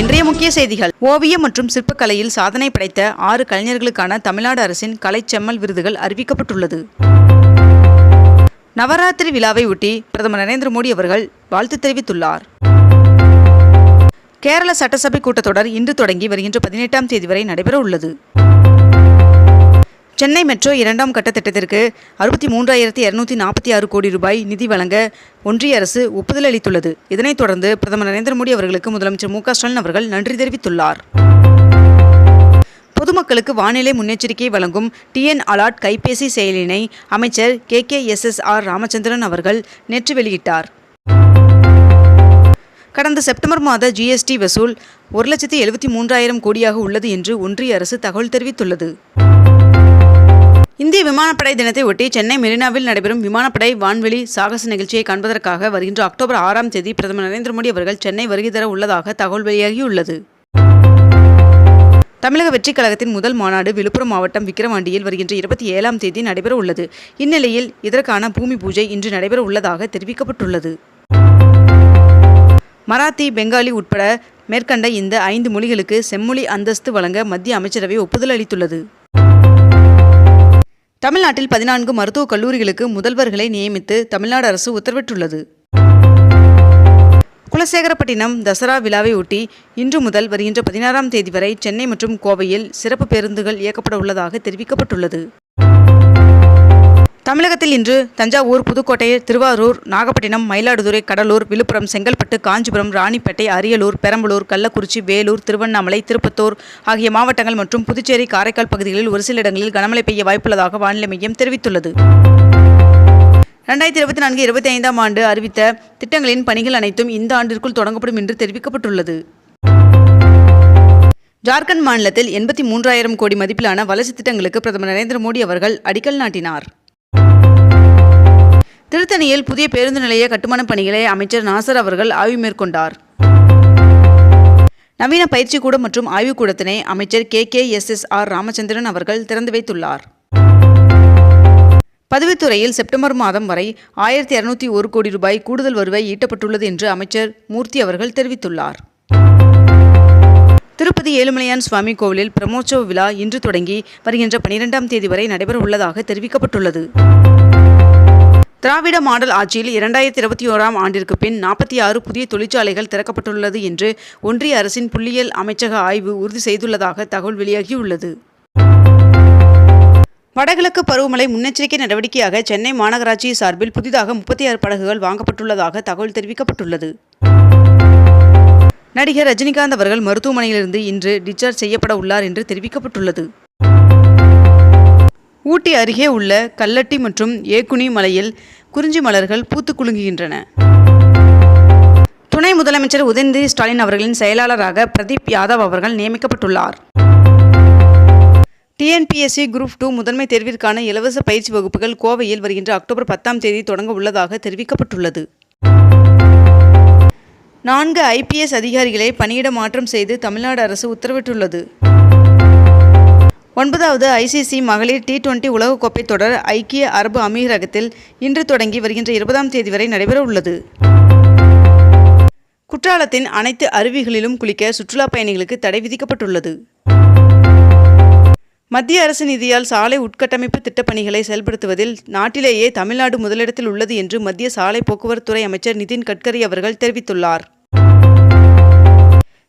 இன்றைய முக்கிய செய்திகள். ஓவியம் மற்றும் சிற்பக்கலையில் சாதனை படைத்த ஆறு கலைஞர்களுக்கான தமிழ்நாடு அரசின் கலைச்செம்மல் விருதுகள் அறிவிக்கப்பட்டுள்ளது. நவராத்திரி விழாவை ஒட்டி பிரதமர் நரேந்திர மோடி அவர்கள் வாழ்த்து தெரிவித்துள்ளார். கேரள சட்டசபை கூட்டத்தொடர் இன்று தொடங்கி வருகின்ற பதினெட்டாம் தேதி வரை நடைபெற உள்ளது சென்னை மெட்ரோ இரண்டாம் கட்ட திட்டத்திற்கு அறுபத்தி மூன்றாயிரத்தி இரநூத்தி நாற்பத்தி ஆறு கோடி ரூபாய் நிதி வழங்க ஒன்றிய அரசு ஒப்புதல் அளித்துள்ளது. இதனைத் தொடர்ந்து பிரதமர் நரேந்திர மோடி அவர்களுக்கு முதலமைச்சர் மு ஸ்டாலின் அவர்கள் நன்றி தெரிவித்துள்ளார். பொதுமக்களுக்கு வானிலை முன்னெச்சரிக்கை வழங்கும் டிஎன் அலாட் கைபேசி செயலினை அமைச்சர் K K S S R Ramachandran அவர்கள் நேற்று வெளியிட்டார். கடந்த செப்டம்பர் மாத ஜிஎஸ்டி வசூல் ஒரு லட்சத்தி எழுபத்தி மூன்றாயிரம் கோடியாக உள்ளது என்று ஒன்றிய அரசு தகவல் தெரிவித்துள்ளது. இந்திய விமானப்படை தினத்தை ஒட்டி சென்னை மெரினாவில் நடைபெறும் விமானப்படை வான்வெளி சாகச நிகழ்ச்சியை காண்பதற்காக வருகின்ற அக்டோபர் ஆறாம் தேதி பிரதமர் நரேந்திர மோடி அவர்கள் சென்னை வருகை தர உள்ளதாக தகவல் வெளியாகியுள்ளது. தமிழக வெற்றிக் கழகத்தின் முதல் மாநாடு விழுப்புரம் மாவட்டம் விக்கிரவாண்டியில் வருகின்ற இருபத்தி ஏழாம் தேதி நடைபெற உள்ளது. இந்நிலையில் இதற்கான பூமி பூஜை இன்று நடைபெற உள்ளதாக தெரிவிக்கப்பட்டுள்ளது. மராத்தி பெங்காலி உட்பட மேற்கண்ட இந்த ஐந்து மொழிகளுக்கு செம்மொழி அந்தஸ்து வழங்க மத்திய அமைச்சரவை ஒப்புதல் அளித்துள்ளது. தமிழ்நாட்டில் பதினான்கு மருத்துவக் கல்லூரிகளுக்கு முதல்வர்களை நியமித்து தமிழ்நாடு அரசு உத்தரவிட்டுள்ளது. குலசேகரப்பட்டினம் தசரா விழாவை ஒட்டி இன்று முதல் வருகின்ற பதினாறாம் தேதி வரை சென்னை மற்றும் கோவையில் சிறப்பு பேருந்துகள் இயக்கப்பட உள்ளதாக தெரிவிக்கப்பட்டுள்ளது. தமிழகத்தில் இன்று தஞ்சாவூர் புதுக்கோட்டை திருவாரூர் நாகப்பட்டினம் மயிலாடுதுறை கடலூர் விழுப்புரம் செங்கல்பட்டு காஞ்சிபுரம் ராணிப்பேட்டை அரியலூர் பெரம்பலூர் கள்ளக்குறிச்சி வேலூர் திருவண்ணாமலை திருப்பத்தூர் ஆகிய மாவட்டங்கள் மற்றும் புதுச்சேரி காரைக்கால் பகுதிகளில் ஒரு சில இடங்களில் கனமழை பெய்ய வாய்ப்புள்ளதாக வானிலை மையம் தெரிவித்துள்ளது. ரெண்டாயிரத்தி இருபத்தி நான்கு இருபத்தி ஐந்தாம் ஆண்டு அறிவித்த திட்டங்களின் பணிகள் அனைத்தும் இந்த ஆண்டிற்குள் தொடங்கப்படும் என்று தெரிவிக்கப்பட்டுள்ளது. ஜார்க்கண்ட் மாநிலத்தில் எண்பத்தி மூன்றாயிரம் கோடி மதிப்பிலான வளர்ச்சி திட்டங்களுக்கு பிரதமர் நரேந்திர மோடி அவர்கள் அடிக்கல் நாட்டினார். திருத்தணியில் புதிய பேருந்து நிலைய கட்டுமானப் பணிகளை அமைச்சர் நாசர் அவர்கள் ஆய்வு மேற்கொண்டார். நவீன பயிற்சி கூடம் மற்றும் ஆய்வுக்கூடத்தினை அமைச்சர் K. K. S. S. R. Ramachandran அவர்கள் திறந்து வைத்துள்ளார். பதவித்துறையில் செப்டம்பர் மாதம் வரை ஆயிரத்தி இருநூத்தி ஒரு கோடி ரூபாய் கூடுதல் வருவாய் ஈட்டப்பட்டுள்ளது என்று அமைச்சர் மூர்த்தி அவர்கள் தெரிவித்துள்ளார். திருப்பதி ஏழுமலையான் சுவாமி கோவிலில் பிரமோற்சவ விழா இன்று தொடங்கி வருகின்ற பனிரெண்டாம் தேதி வரை நடைபெற உள்ளதாக தெரிவிக்கப்பட்டுள்ளது. திராவிட மாடல் ஆட்சியில் இரண்டாயிரத்தி இருபத்தி ஓராம் ஆண்டிற்கு பின் நாற்பத்தி ஆறு புதிய தொழிற்சாலைகள் திறக்கப்பட்டுள்ளது என்று ஒன்றிய அரசின் புள்ளியியல் அமைச்சக ஆய்வு உறுதி செய்துள்ளதாக தகவல் வெளியாகியுள்ளது. வடகிழக்கு பருவமழை முன்னெச்சரிக்கை நடவடிக்கையாக சென்னை மாநகராட்சி சார்பில் புதிதாக முப்பத்தி ஆறு படகுகள் வாங்கப்பட்டுள்ளதாக தகவல் தெரிவிக்கப்பட்டுள்ளது. நடிகர் ரஜினிகாந்த் அவர்கள் மருத்துவமனையிலிருந்து இன்று டிஸ்சார்ஜ் செய்யப்பட உள்ளார் என்று தெரிவிக்கப்பட்டுள்ளது. ஊட்டி அருகே உள்ள கல்லட்டி மற்றும் ஏக்குனி மலையில் குறிஞ்சி மலர்கள் பூத்து குலுங்குகின்றன. துணை முதலமைச்சர் உதயநிதி ஸ்டாலின் அவர்களின் செயலாளராக பிரதீப் யாதவ் அவர்கள் நியமிக்கப்பட்டுள்ளார். டிஎன்பிஎஸ்சி குரூப் டூ முதன்மை தேர்விற்கான இலவச பயிற்சி வகுப்புகள் கோவையில் வருகின்ற அக்டோபர் பத்தாம் தேதி தொடங்க உள்ளதாக தெரிவிக்கப்பட்டுள்ளது. நான்கு ஐபிஎஸ் அதிகாரிகளை பணியிட மாற்றம் செய்து தமிழ்நாடு அரசு உத்தரவிட்டுள்ளது. ஒன்பதாவது ஐசிசி மகளிர் டி டுவெண்டி உலகக்கோப்பை தொடர் ஐக்கிய அரபு அமீரகத்தில் இன்று தொடங்கி வருகின்ற இருபதாம் தேதி வரை நடைபெற உள்ளது குற்றாலத்தின் அனைத்து அருவிகளிலும் குளிக்க சுற்றுலா பயணிகளுக்கு தடை விதிக்கப்பட்டுள்ளது. மத்திய அரசு நிதியால் சாலை உட்கட்டமைப்பு திட்டப்பணிகளை செயல்படுத்துவதில் நாட்டிலேயே தமிழ்நாடு முதலிடத்தில் உள்ளது என்று மத்திய சாலை போக்குவரத்துறை அமைச்சர் நிதின் கட்கரி அவர்கள் தெரிவித்துள்ளார்.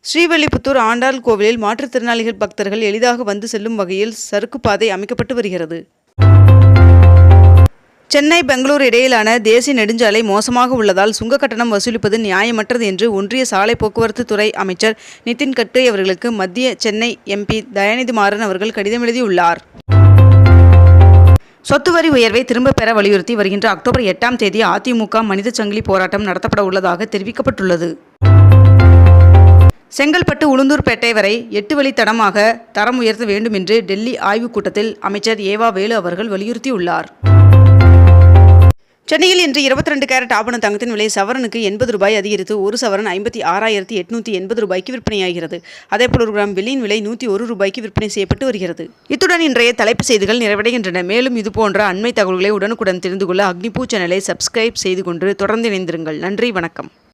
ஸ்ரீவல்லிபுத்தூர் ஆண்டாள் கோவிலில் மாற்றுத்திறனாளிகள் பக்தர்கள் எளிதாக வந்து செல்லும் வகையில் சறுக்கு பாதை அமைக்கப்பட்டு வருகிறது. சென்னை பெங்களூரு இடையிலான தேசிய நெடுஞ்சாலை மோசமாக உள்ளதால் சுங்க கட்டணம் வசூலிப்பது நியாயமற்றது என்று ஒன்றிய சாலை போக்குவரத்து துறை அமைச்சர் நிதின் கட்கரி அவர்களுக்கு மத்திய சென்னை எம்பி தயாநிதி மாறன் அவர்கள் கடிதம் எழுதியுள்ளார். சொத்து வரி உயர்வை திரும்ப பெற வலியுறுத்தி வருகின்ற அக்டோபர் எட்டாம் தேதி அதிமுக மனித சங்கிலி போராட்டம் நடத்தப்பட உள்ளதாக தெரிவிக்கப்பட்டுள்ளது. செங்கல்பட்டு உளுந்தூர்பேட்டை வரை எட்டு வழி தடமாக தரம் உயர்த்த வேண்டும் என்று டெல்லி ஆய்வுக் கூட்டத்தில் அமைச்சர் ஏவா வேலு அவர்கள் வலியுறுத்தியுள்ளார். சென்னையில் இன்று இருபத்தி ரெண்டு கேரட் ஆபண தங்கத்தின் விலை சவரனுக்கு எண்பது ரூபாய் அதிகரித்து ஒரு சவரன் ஐம்பத்தி ஆறாயிரத்தி எட்நூத்தி எண்பது ரூபாய்க்கு விற்பனையாகிறது. அதேபோல் ஒரு கிராம் வெள்ளியின் விலை நூற்றி ஒரு ரூபாய்க்கு விற்பனை செய்யப்பட்டு வருகிறது. இத்துடன் இன்றைய தலைப்பு செய்திகள் நிறைவடைகின்றன. மேலும் இதுபோன்ற அண்மை தகவல்களை உடனுக்குடன் தெரிந்து கொள்ள அக்னிபூ சேனலை சப்ஸ்கிரைப் செய்து கொண்டு தொடர்ந்து இணைந்திருங்கள். நன்றி வணக்கம்.